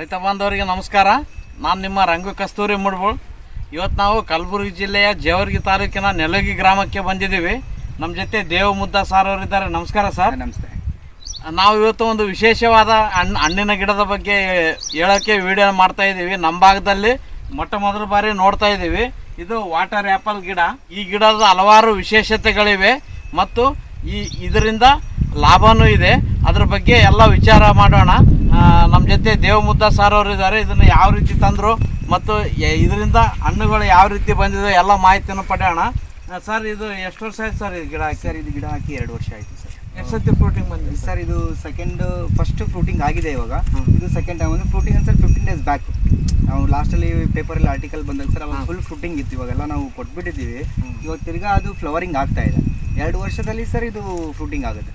ರೈತ ಬಾಂಧವರಿಗೆ ನಮಸ್ಕಾರ. ನಾನು ನಿಮ್ಮ ರಂಗು ಕಸ್ತೂರಿ ಮುಡ್ಬೋಳ್. ಇವತ್ತು ನಾವು ಕಲಬುರಗಿ ಜಿಲ್ಲೆಯ ಜೇವರ್ಗಿ ತಾಲೂಕಿನ ನೆಲಗಿ ಗ್ರಾಮಕ್ಕೆ ಬಂದಿದ್ದೀವಿ. ನಮ್ಮ ಜೊತೆ ದೇವ ಮುದ್ದ ಸಾರ್ ಅವರಿದ್ದಾರೆ. ನಮಸ್ಕಾರ ಸರ್. ನಮಸ್ತೆ. ನಾವು ಇವತ್ತು ಒಂದು ವಿಶೇಷವಾದ ಹಣ್ಣು ಹಣ್ಣಿನ ಗಿಡದ ಬಗ್ಗೆ ಹೇಳೋಕ್ಕೆ ವಿಡಿಯೋ ಮಾಡ್ತಾ ಇದ್ದೀವಿ. ನಮ್ಮ ಭಾಗದಲ್ಲಿ ಮೊಟ್ಟ ಮೊದಲ ಬಾರಿ ನೋಡ್ತಾ ಇದ್ದೀವಿ. ಇದು ವಾಟರ್ ಆ್ಯಪಲ್ ಗಿಡ. ಈ ಗಿಡದ ಹಲವಾರು ವಿಶೇಷತೆಗಳಿವೆ. ಮತ್ತು ಈ ಇದರಿಂದ ಲಾಭನೂ ಇದೆ. ಅದ್ರ ಬಗ್ಗೆ ಎಲ್ಲ ವಿಚಾರ ಮಾಡೋಣ. ನಮ್ಮ ಜೊತೆ ದೇವಮುದ್ದ ಸಾರ್ ಅವರು ಇದ್ದಾರೆ ಇದನ್ನು ಯಾವ ರೀತಿ ತಂದರು ಮತ್ತು ಇದರಿಂದ ಹಣ್ಣುಗಳು ಯಾವ ರೀತಿ ಬಂದಿದೆ ಎಲ್ಲ ಮಾಹಿತಿಯನ್ನು ಪಡೆಯೋಣ. ಸರ್ ಇದು ಎಷ್ಟು ವರ್ಷ ಆಯ್ತು ಸರ್ ಇದು ಗಿಡ ಹಾಕಿ? ಸರ್ ಇದು ಗಿಡ ಹಾಕಿ ಎರಡು ವರ್ಷ ಆಯಿತು ಸರ್ ಎಷ್ಟು ಸತಿ ಫ್ರೂಟಿಂಗ್ ಬಂದಿದೆ ಸರ್ ಸರ್ ಇದು ಸೆಕೆಂಡ್ ಫಸ್ಟ್ ಫ್ರೂಟಿಂಗ್ ಆಗಿದೆ ಇವಾಗ. ಇದು ಸೆಕೆಂಡ್ ಟೈಮ್ ಒಂದು fruiting sir fifteen days back ನಾವು ಲಾಸ್ಟಲ್ಲಿ ಪೇಪರಲ್ಲಿ ಆರ್ಟಿಕಲ್ ಬಂದಾಗ ಸರ್ ಅವಾಗ ಫುಲ್ ಫ್ರೂಟಿಂಗ್ ಇತ್ತು. ಇವಾಗೆಲ್ಲ ನಾವು ಕೊಟ್ಬಿಟ್ಟಿದ್ದೀವಿ. ಇವಾಗ ತಿರ್ಗಾ ಅದು ಫ್ಲವರಿಂಗ್ ಆಗ್ತಾ ಇದೆ. ಎರಡು ವರ್ಷದಲ್ಲಿ ಸರ್ ಇದು ಫ್ರೂಟಿಂಗ್ ಆಗುತ್ತೆ.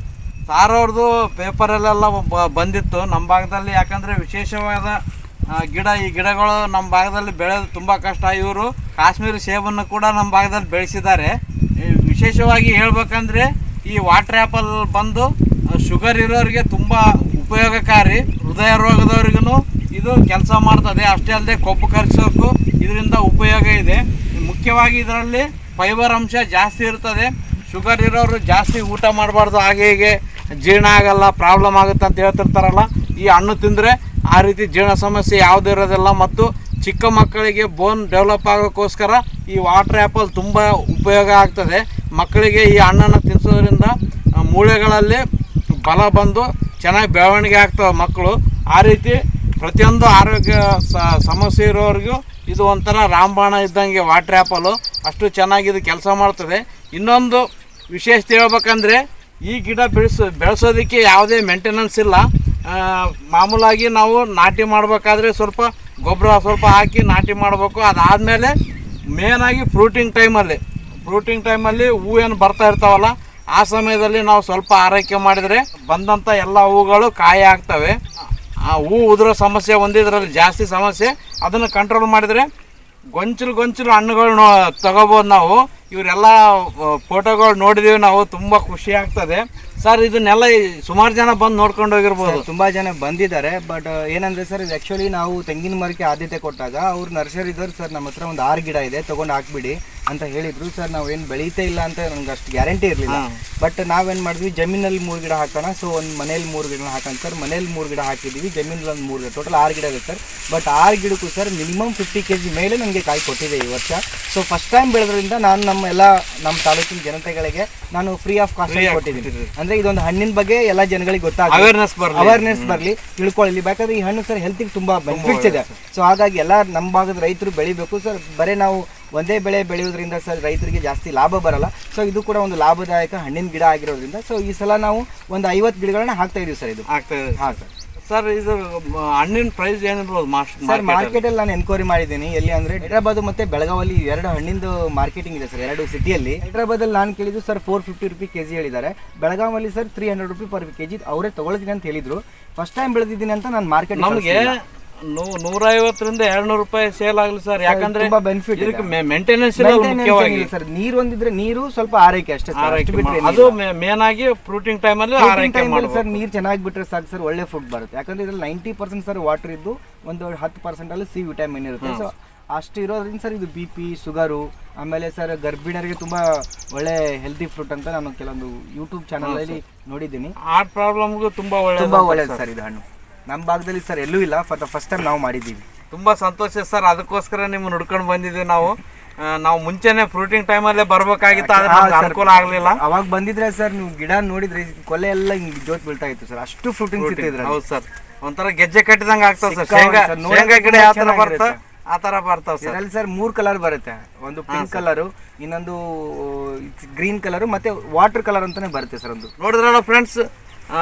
ಸಾರ್ ಅವ್ರದ್ದು ಪೇಪರಲ್ಲೆಲ್ಲ ಬಂದಿತ್ತು ನಮ್ಮ ಭಾಗದಲ್ಲಿ. ಯಾಕಂದರೆ ವಿಶೇಷವಾದ ಗಿಡ, ಈ ಗಿಡಗಳು ನಮ್ಮ ಭಾಗದಲ್ಲಿ ಬೆಳೆಯೋದು ತುಂಬ ಕಷ್ಟ. ಇವರು ಕಾಶ್ಮೀರಿ ಸೇಬನ್ನು ಕೂಡ ನಮ್ಮ ಭಾಗದಲ್ಲಿ ಬೆಳೆಸಿದ್ದಾರೆ. ವಿಶೇಷವಾಗಿ ಹೇಳ್ಬೇಕಂದ್ರೆ ಈ ವಾಟರ್ ಆ್ಯಪಲ್ ಬಂದು ಶುಗರ್ ಇರೋರಿಗೆ ತುಂಬ ಉಪಯೋಗಕಾರಿ. ಹೃದಯ ರೋಗದವ್ರಿಗೂ ಇದು ಕೆಲಸ ಮಾಡ್ತದೆ. ಅಷ್ಟೇ ಅಲ್ಲದೆ ಕೊಬ್ಬು ಕರಗಿಸೋಕ್ಕೂ ಇದರಿಂದ ಉಪಯೋಗ ಇದೆ. ಮುಖ್ಯವಾಗಿ ಇದರಲ್ಲಿ ಫೈಬರ್ ಅಂಶ ಜಾಸ್ತಿ ಇರ್ತದೆ. ಶುಗರ್ ಇರೋರು ಜಾಸ್ತಿ ಊಟ ಮಾಡಬಾರ್ದು. ಹಾಗೆ ಹೀಗೆ ಜೀರ್ಣ ಆಗಲ್ಲ ಪ್ರಾಬ್ಲಮ್ ಆಗುತ್ತೆ ಅಂತ ಹೇಳ್ತಿರ್ತಾರಲ್ಲ, ಈ ಹಣ್ಣು ತಿಂದರೆ ಆ ರೀತಿ ಜೀರ್ಣ ಸಮಸ್ಯೆ ಯಾವುದೂ ಇರೋದಿಲ್ಲ. ಮತ್ತು ಚಿಕ್ಕ ಮಕ್ಕಳಿಗೆ ಬೋನ್ ಡೆವಲಪ್ ಆಗೋಕ್ಕೋಸ್ಕರ ಈ ವಾಟರ್ ಆ್ಯಪಲ್ ತುಂಬ ಉಪಯೋಗ ಆಗ್ತದೆ. ಮಕ್ಕಳಿಗೆ ಈ ಹಣ್ಣನ್ನು ತಿನ್ನಿಸೋದ್ರಿಂದ ಮೂಳೆಗಳಲ್ಲಿ ಬಲ ಬಂದು ಚೆನ್ನಾಗಿ ಬೆಳವಣಿಗೆ ಆಗ್ತವೆ ಮಕ್ಕಳು. ಆ ರೀತಿ ಪ್ರತಿಯೊಂದು ಆರೋಗ್ಯ ಸಮಸ್ಯೆ ಇರೋರಿಗೂ ಇದು ಒಂಥರ ರಾಮಬಾಣ ಇದ್ದಂಗೆ ವಾಟರ್ ಆ್ಯಪಲು ಅಷ್ಟು ಚೆನ್ನಾಗಿ ಇದು ಕೆಲಸ ಮಾಡ್ತದೆ. ಇನ್ನೊಂದು ವಿಶೇಷತೆ ಹೇಳ್ಬೇಕಂದ್ರೆ ಈ ಗಿಡ ಬೆಳೆಸೋ, ಬೆಳೆಸೋದಕ್ಕೆ ಯಾವುದೇ ಮೇಂಟೆನೆನ್ಸ್ ಇಲ್ಲ. ಮಾಮೂಲಾಗಿ ನಾವು ನಾಟಿ ಮಾಡಬೇಕಾದ್ರೆ ಸ್ವಲ್ಪ ಗೊಬ್ಬರ ಸ್ವಲ್ಪ ಹಾಕಿ ನಾಟಿ ಮಾಡಬೇಕು. ಅದಾದಮೇಲೆ ಮೇನಾಗಿ ಫ್ರೂಟಿಂಗ್ ಟೈಮಲ್ಲಿ ಫ್ರೂಟಿಂಗ್ ಟೈಮಲ್ಲಿ ಹೂ ಏನು ಬರ್ತಾ ಇರ್ತಾವಲ್ಲ, ಆ ಸಮಯದಲ್ಲಿ ನಾವು ಸ್ವಲ್ಪ ಆರೈಕೆ ಮಾಡಿದರೆ ಬಂದಂಥ ಎಲ್ಲ ಹೂಗಳು ಕಾಯಿ ಆಗ್ತವೆ. ಆ, ಹೂ ಉದುರೋ ಸಮಸ್ಯೆ ಒಂದಿದ್ರಲ್ಲಿ ಜಾಸ್ತಿ ಸಮಸ್ಯೆ, ಅದನ್ನು ಕಂಟ್ರೋಲ್ ಮಾಡಿದರೆ ಗೊಂಚಲು ಗೊಂಚಲು ಹಣ್ಣುಗಳನ್ನ ತಗೋಬೋದು ನಾವು. ಇವರೆಲ್ಲ ಫೋಟೋಗಳು ನೋಡಿದೀವಿ, ನಾವು ತುಂಬ ಖುಷಿ ಆಗ್ತದೆ. ಸರ್, ಇದನ್ನೆಲ್ಲ ಸುಮಾರು ಜನ ಬಂದು ನೋಡ್ಕೊಂಡು ಹೋಗಿರ್ಬೋದು. ತುಂಬ ಜನ ಬಂದಿದ್ದಾರೆ, ಬಟ್, ಏನಂದರೆ ಸರ್, ಇದು ಆ್ಯಕ್ಚುಲಿ ನಾವು ತೆಂಗಿನ ಮರಕ್ಕೆ ಆದ್ಯತೆ ಕೊಟ್ಟಾಗ ಅವ್ರು ನರ್ಸರಿ ಇದ್ದವ್ರು ಸರ್, ನಮ್ಮ ಹತ್ರ ಒಂದು ಆರು ಗಿಡ ಇದೆ, ತೊಗೊಂಡು ಹಾಕ್ಬಿಡಿ. ಅಂತ ಹೇಳಿದ್ರು. ಸರ್ ನಾವು ಏನು ಬೆಳೀತಾ ಇಲ್ಲ ಅಂತ ನಮ್ಗೆ ಅಷ್ಟು ಗ್ಯಾರಂಟಿ ಇರಲಿಲ್ಲ. ಬಟ್ ನಾವೇನು ಮಾಡಿದ್ವಿ ಜಮೀನಲ್ಲಿ ಮೂರು ಗಿಡ ಹಾಕೋಣ ಸೊ ಒಂದು ಮನೇಲಿ ಮೂರು ಗಿಡ ಹಾಕೋಣ. ಸರ್ ಮನೇಲಿ ಮೂರು ಗಿಡ ಹಾಕಿದ್ದೀವಿ ಜಮೀನಲ್ಲಿ ಒಂದು ಮೂರು ಗಿಡ ಟೋಟಲ್ ಆರು ಗಿಡ ಇದೆ ಸರ್. ಬಟ್ ಆರು ಗಿಡಕ್ಕೂ sir minimum fifty K G ಮೇಲೆ ನನಗೆ ಕಾಯಿ ಕೊಟ್ಟಿದೆ ಈ ವರ್ಷ. ಸೊ ಫಸ್ಟ್ ಟೈಮ್ ಬೆಳೆದ್ರಿಂದ ನಾನು ನಮ್ಮ ಎಲ್ಲ ನಮ್ಮ ತಾಲೂಕಿನ ಜನತೆಗಳಿಗೆ ನಾನು ಫ್ರೀ ಆಫ್ ಕಾಸ್ಟ್ ಕೊಟ್ಟಿದ್ದೀನಿ. ಅಂದ್ರೆ ಇದೊಂದು ಹಣ್ಣಿನ ಬಗ್ಗೆ ಎಲ್ಲ ಜನಗಳಿಗೆ ಗೊತ್ತಾಗ ಅವೇರ್ನೆಸ್ ಬರಲಿ. ಅವೇರ್ನೆಸ್ ಬರಲಿ. ತಿಳ್ಕೊಳ್ಳಿ ಯಾಕಂದ್ರೆ ಈ ಹಣ್ಣು ಸರ್ ಹೆಲ್ತಿಗೆ ತುಂಬಾ ಬೆನಿಫಿಟ್ಸ್ ಇದೆ. ಸೊ ಹಾಗಾಗಿ ಎಲ್ಲ ನಮ್ಮ ಭಾಗದ ರೈತರು ಬೆಳಿಬೇಕು. ಸರ್ ಬರೀ ನಾವು ಒಂದೇ ಬೆಳೆ ಬೆಳೆಯೋದ್ರಿಂದ ಸರ್ ರೈತರಿಗೆ ಜಾಸ್ತಿ ಲಾಭ ಬರಲ್ಲ. ಸೊ ಇದು ಕೂಡ ಒಂದು ಲಾಭದಾಯಕ ಹಣ್ಣಿನ ಗಿಡ ಆಗಿರೋದ್ರಿಂದ. ಸೊ ಈ ಸಲ ನಾವು ಒಂದು ಐವತ್ತು ಗಿಡಗಳನ್ನ ಹಾಕ್ತಾ ಇದೀವಿ ಸರ್ ಇದು. ಹಾ ಸರ್. ಸರ್ ಇದು ಹಣ್ಣಿನ ಪ್ರೈಸ್ ಏನಿರ್ಬೋದು ಸರ್ ಮಾರ್ಕೆಟ್ ಅಲ್ಲಿ? ನಾನು ಎನ್ಕ್ವೈರಿ ಮಾಡಿದ್ದೀನಿ. ಎಲ್ಲಿ ಅಂದ್ರೆ ಹೈದರಾಬಾದ್ ಮತ್ತೆ ಬೆಳಗಾವಲ್ಲಿ ಎರಡು ಹಣ್ಣಿಂದು ಮಾರ್ಕೆಟಿಂಗ್ ಇದೆ ಸರ್ ಎರಡು ಸಿಟಿಯಲ್ಲಿ ಹೈದರಾಬಾದ್ ಅಲ್ಲಿ ನಾನು ಕೇಳಿದ್ದು sir four fifty rupee KG ಹೇಳಿದ್ದಾರೆ. ಬೆಳಗಾವಲ್ಲಿ sir three hundred rupee per KG ಅವರೇ ತಗೊಳ್ತೀನಿ ಅಂತ ಹೇಳಿದ್ರು. ಫಸ್ಟ್ ಟೈಮ್ ಬೆಳೆದಿದ್ದೀನಿ ಅಂತ ನಾನು ಮಾರ್ಕೆಟ್ ನಮಗೆ ನೂರ ಐವತ್ತರಿಂದ ಎರಡ್ನೂರು ರೂಪಾಯಿ ಸೇಲ್ ಆಗಲಿ ಸರ್ ಯಾಕಂದ್ರೆ ತುಂಬಾ ಬೆನಿಫಿಟ್ ಇದಕ್ಕೆ ಮೇಂಟೆನೆನ್ಸ್ ಮುಖ್ಯವಾಗಿ. ಸರ್ ನೀರು ಒಂದಿದ್ರೆ ನೀರು ಸ್ವಲ್ಪ ಆರೈಕೆ ಅಷ್ಟೇ ಆರೈಕೆ ಅಷ್ಟು ಬಿಟ್ರೆ ಮಾಡ್- ಅದು ಮೇನ್ ಆಗಿ ಫ್ರೂಟಿಂಗ್ ಟೈಮ್ ಆರೈಕೆ ಟೈಮಲ್ಲಿ ಮಾಡಬೇಕು ಸರ್ ನೀರು ಚೆನ್ನಾಗಿ ಬಿಟ್ರೆ ಸಾಕು ಸರ್ ಒಳ್ಳೆ ಫುಡ್ ಬರುತ್ತೆ. ಯಾಕಂದ್ರೆ ಇದ್ರಲ್ಲಿ ನೈಂಟಿ ಪರ್ಸೆಂಟ್ ಸರ್ ವಾಟರ್ ಇದ್ದು ಒಂದು ಹತ್ತು ಪರ್ಸೆಂಟ್ ಅಲ್ಲಿ ಸಿ ವಿಟಮಿನ್ ಇರುತ್ತೆ. ಸೊ ಅಷ್ಟು ಇರೋದ್ರಿಂದ ಸರ್ ಇದು ಬಿ ಪಿ ಶುಗರು ಆಮೇಲೆ ಸರ್ ಗರ್ಭಿಣಿಯರಿಗೆ ತುಂಬಾ ಒಳ್ಳೆ ಹೆಲ್ತಿ ಫ್ರೂಟ್ ಅಂತ ನಾನು ಕೆಲವೊಂದು ಯೂಟ್ಯೂಬ್ ಚಾನಲ್ ಅಲ್ಲಿ ನೋಡಿದ್ದೀನಿ. ಹಾರ್ಟ್ ಪ್ರಾಬ್ಲಮ್ಗೂ ತುಂಬಾ ತುಂಬಾ ಒಳ್ಳೆ ಒಳ್ಳೇದು ಸರ್ ಇದು ಹಣ್ಣು. ನಮ್ಮ ಭಾಗದಲ್ಲಿ ಸರ್ ಎಲ್ಲೂ ಇಲ್ಲ. ಫಾರ್ ದ ಫಸ್ಟ್ ಟೈಮ್ ನಾವು ಮಾಡಿದ್ದೀವಿ. ತುಂಬಾ ಸಂತೋಷ ಸರ್. ಅದಕ್ಕೋಸ್ಕರ ನಿಮ್ಮ ನುಡ್ಕೊಂಡು ಬಂದಿದ್ದೀವಿ ನಾವು. ಆ, ನಾವು ಮುಂಚೆನೆ ಫ್ರೂಟಿಂಗ್ ಟೈಮಲ್ಲೇ ಬರ್ಬೇಕಾಗಿತ್ತು ಆದ್ರೆ ಹಾ, ನಮ್ಗೆ sir. ಅನುಕೂಲ ಆಗ್ಲಿಲ್ಲ. ಅವಾಗ ಬಂದಿದ್ರೆ ಸರ್ ನೀವು ಗಿಡ ನೋಡಿದ್ರೆ ಕೊಲೆ ಎಲ್ಲ ಹಿಂಗ್ ಜೋತ್ ಬೀಳ್ತಾ ಇತ್ತು ಸರ್. ಅಷ್ಟು ಫ್ರೂಟಿಂಗ್ ಸಿಗ್ತಿದ್ರೆ ಇದ್ರಲ್ಲಿ. ಹೌದು ಸರ್. ಒಂಥರ ಗೆಜ್ಜೆ ಕಟ್ಟಿದಂಗ ಆಗ್ತಾವ ಸರ್. ಸಿಕ್ಕಾಪಟ್ಟೆ ಶೇಂಗಾ sir. ನೋಡಕ್ಕೆ ಶೇಂಗಾ ಗಿಡ ಯಾವ ತರ ಚೆನ್ನಾಗಿರುತ್ತೆ. ಬರ್ತಾವ ಆ ತರ ಬರ್ತಾವ ಸರ್. ಅಲ್ಲಿ ಸರ್ ಮೂರ್ ಕಲರ್ ಬರುತ್ತೆ. ಒಂದು ಪಿಂಕ್ ಕಲರು ಇನ್ನೊಂದು ಗ್ರೀನ್ ಕಲರ್ ಮತ್ತೆ ವಾಟರ್ ಕಲರ್ ಅಂತಾನೆ ಬರುತ್ತೆ ಸರ್ ಒಂದು. ನೋಡಿದ್ರಲ್ಲ ಫ್ರೆಂಡ್ಸ್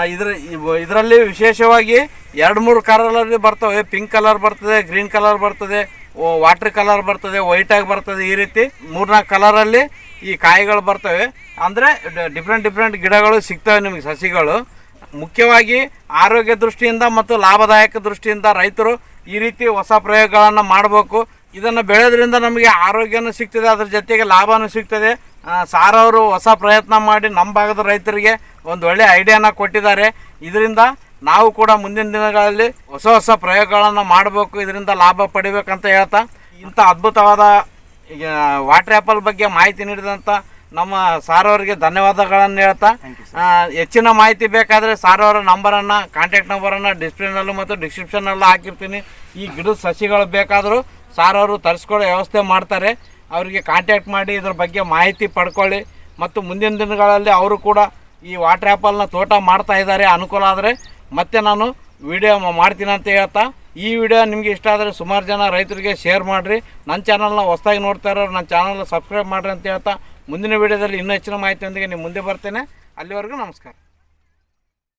ಇದ್ರ ಇವ್- ಇದರಲ್ಲಿ ವಿಶೇಷವಾಗಿ ಎರಡು ಮೂರು ಕಲರ್ ಬರ್ತವೆ. ಪಿಂಕ್ ಕಲರ್ ಬರ್ತದೆ ಗ್ರೀನ್ ಕಲರ್ ಬರ್ತದೆ ವಾಟರ್ ಕಲರ್ ಬರ್ತದೆ ವೈಟ್ ಆಗಿ ಬರ್ತದೆ ಈ ರೀತಿ ಮೂರ್ನಾಲ್ಕು ಕಲರ್ ಅಲ್ಲಿ ಈ ಕಾಯಿಗಳು ಬರ್ತವೆ. ಅಂದ್ರೆ ಡಿಫ್ರೆಂಟ್ ಡಿಫ್ರೆಂಟ್ ಗಿಡಗಳು ಸಿಗ್ತವೆ ನಿಮಗೆ ಸಸಿಗಳು. ಮುಖ್ಯವಾಗಿ ಆರೋಗ್ಯ ದೃಷ್ಟಿಯಿಂದ ಮತ್ತು ಲಾಭದಾಯಕ ದೃಷ್ಟಿಯಿಂದ ರೈತರು ಈ ರೀತಿ ಹೊಸ ಪ್ರಯೋಗಗಳನ್ನು ಮಾಡಬೇಕು. ಇದನ್ನು ಬೆಳೆಯೋದ್ರಿಂದ ನಮಗೆ ಆರೋಗ್ಯನೂ ಸಿಗ್ತದೆ, ಅದ್ರ ಜೊತೆಗೆ ಲಾಭನೂ ಸಿಗ್ತದೆ. ಸಾರವರು ಹೊಸ ಪ್ರಯತ್ನ ಮಾಡಿ ನಮ್ಮ ಭಾಗದ ರೈತರಿಗೆ ಒಂದು ಒಳ್ಳೆ ಐಡಿಯಾನ ಕೊಟ್ಟಿದ್ದಾರೆ. ಇದರಿಂದ ನಾವು ಕೂಡ ಮುಂದಿನ ದಿನಗಳಲ್ಲಿ ಹೊಸ ಹೊಸ ಪ್ರಯೋಗಗಳನ್ನು ಮಾಡಬೇಕು ಇದರಿಂದ ಲಾಭ ಪಡಿಬೇಕಂತ ಹೇಳ್ತಾ ಇಂಥ ಅದ್ಭುತವಾದ ಈಗ ವಾಟರ್ ಆ್ಯಪಲ್ ಬಗ್ಗೆ ಮಾಹಿತಿ ನೀಡಿದಂಥ ನಮ್ಮ ಸಾರವರಿಗೆ ಧನ್ಯವಾದಗಳನ್ನು ಹೇಳ್ತಾ ಹೆಚ್ಚಿನ ಮಾಹಿತಿ ಬೇಕಾದರೆ ಸಾರವರ ಅವರ ನಂಬರನ್ನು ಕಾಂಟ್ಯಾಕ್ಟ್ ನಂಬರನ್ನು ಡಿಸ್ಪ್ಲೇನಲ್ಲೂ ಮತ್ತು ಡಿಸ್ಕ್ರಿಪ್ಷನ್ನಲ್ಲೂ ಹಾಕಿರ್ತೀನಿ. ಈ ಗಿಡದ ಸಸಿಗಳು ಬೇಕಾದರೂ ಸಾರವರು ಅವರು ತರಿಸ್ಕೊಳ್ಳೋ ವ್ಯವಸ್ಥೆ ಮಾಡ್ತಾರೆ. ಅವರಿಗೆ ಕಾಂಟ್ಯಾಕ್ಟ್ ಮಾಡಿ ಇದ್ರ ಬಗ್ಗೆ ಮಾಹಿತಿ ಪಡ್ಕೊಳ್ಳಿ. ಮತ್ತು ಮುಂದಿನ ದಿನಗಳಲ್ಲಿ ಅವರು ಕೂಡ ಈ ವಾಟರ್ ಆ್ಯಪಲ್ನ ತೋಟ ಮಾಡ್ತಾ ಇದ್ದಾರೆ. ಅನುಕೂಲ ಆದರೆ ಮತ್ತೆ ನಾನು ವಿಡಿಯೋ ಮಾಡ್ತೀನಿ ಅಂತ ಹೇಳ್ತಾ, ಈ ವಿಡಿಯೋ ನಿಮಗೆ ಇಷ್ಟ ಆದರೆ ಸುಮಾರು ಜನ ರೈತರಿಗೆ ಶೇರ್ ಮಾಡಿರಿ. ನನ್ನ ಚಾನಲ್ನ ಹೊಸ್ದಾಗಿ ನೋಡ್ತಾ ಇರೋರು ನನ್ನ ಚಾನಲ್ನ ಸಬ್ಸ್ಕ್ರೈಬ್ ಮಾಡಿರಿ ಅಂತ ಹೇಳ್ತಾ, ಮುಂದಿನ ವಿಡಿಯೋದಲ್ಲಿ ಇನ್ನೂ ಹೆಚ್ಚಿನ ಮಾಹಿತಿಯೊಂದಿಗೆ ನಿಮ್ಮ ಮುಂದೆ ಬರ್ತೇನೆ. ಅಲ್ಲಿವರೆಗೂ ನಮಸ್ಕಾರ.